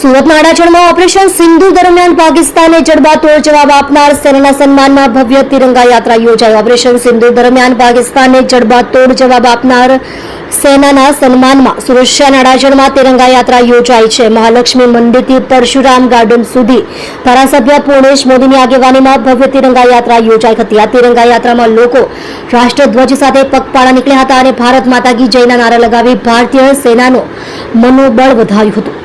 સુરતના અડાજણમાં ઓપરેશન સિંધુ દરમિયાન પાકિસ્તાને જડબાતોડ જવાબ આપનાર સેનાના સન્માનમાં ભવ્ય તિરંગા યાત્રા યોજાઈ. ઓપરેશન સિંધુ દરમિયાન પાકિસ્તાને જડબાતોડ જવાબ આપનાર સેનાના સન્માનમાં સુરક્ષાના અડાજણમાં તિરંગા યાત્રા યોજાઈ છે. મહાલક્ષ્મી મંદિરથી પરશુરામ ગાર્ડન સુધી ધારાસભ્ય પૂર્ણેશ મોદીની આગેવાનીમાં ભવ્ય તિરંગા યાત્રા યોજાઈ હતી. આ તિરંગા યાત્રામાં લોકો રાષ્ટ્રધ્વજ સાથે પગપાળા નીકળ્યા હતા અને ભારત માતા કી જયના નારા લગાવી ભારતીય સેનાનો મનોબળ વધાર્યું હતું.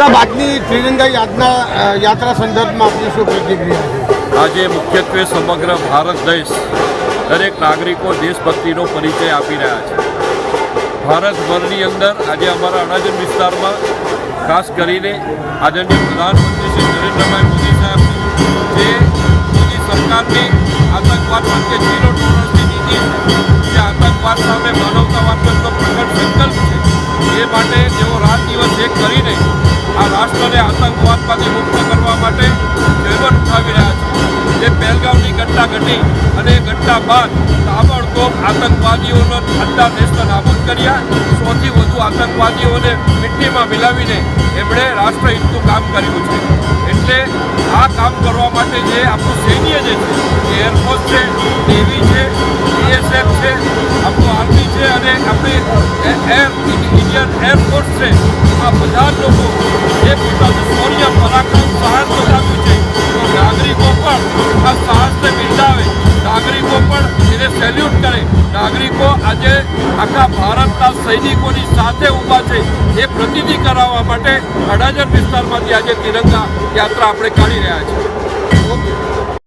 આજની ત્રિરંગા યાત્રા યાત્રા સંદર્ભમાં આપની શું પ્રતિક્રિયા આજે મુખ્યત્વે સમગ્ર ભારત દેશ દરેક નાગરિકો દેશભક્તિનો પરિચય આપી રહ્યા છે. ભારતભરની અંદર આજે અમારા અડાજણ વિસ્તારમાં, ખાસ કરીને આદરણીય પ્રધાનમંત્રી શ્રી નરેન્દ્રભાઈ મોદી સાહેબ, જે મોદી સરકારની આતંકવાદ માટે ઝીરો ટોલરન્સની નીતિ જે આતંકવાદ સામે માનવતાવાદ એમનો પ્રગટ સંકલ્પ છે. એ માટે તેઓ રાત દિવસ એક આતંકવાદમાંથી મુક્ત કરવા માટે જહેમત ઉઠાવી રહ્યા છે. જે પહેલગામની ઘટના ઘટી અને એ ઘટના બાદ તાબડતોબ આતંકવાદીઓનો આટલા દેશને નાબૂદ કર્યા. સૌથી વધુ આતંકવાદીઓને મિટ્ટીમાં મિલાવીને એમણે રાષ્ટ્રહિતનું કામ કર્યું છે. એટલે આ કામ કરવા માટે જે આપણું સૈન્ય જે છે એરફોર્સ છે નેવી છે બીએસએફ છે છે અને આપણી એર ઇન્ડિયન એરફોર્સ છે આ બધા લોકો જે પોતાનું શૌર્ય પરાક્રમ સાહસ બતાવ્યું છે, તો નાગરિકો પણ આ સાહસને બિરદાવે. નાગરિકો પણ એને સેલ્યુટ કરે. નાગરિકો આજે આખા ભારતના સૈનિકોની સાથે ઊભા છે, એ પ્રતિનિધિ કરાવવા માટે અડાજણ વિસ્તારમાંથી આજે તિરંગા યાત્રા આપણે કાઢી રહ્યા છીએ. ઓકે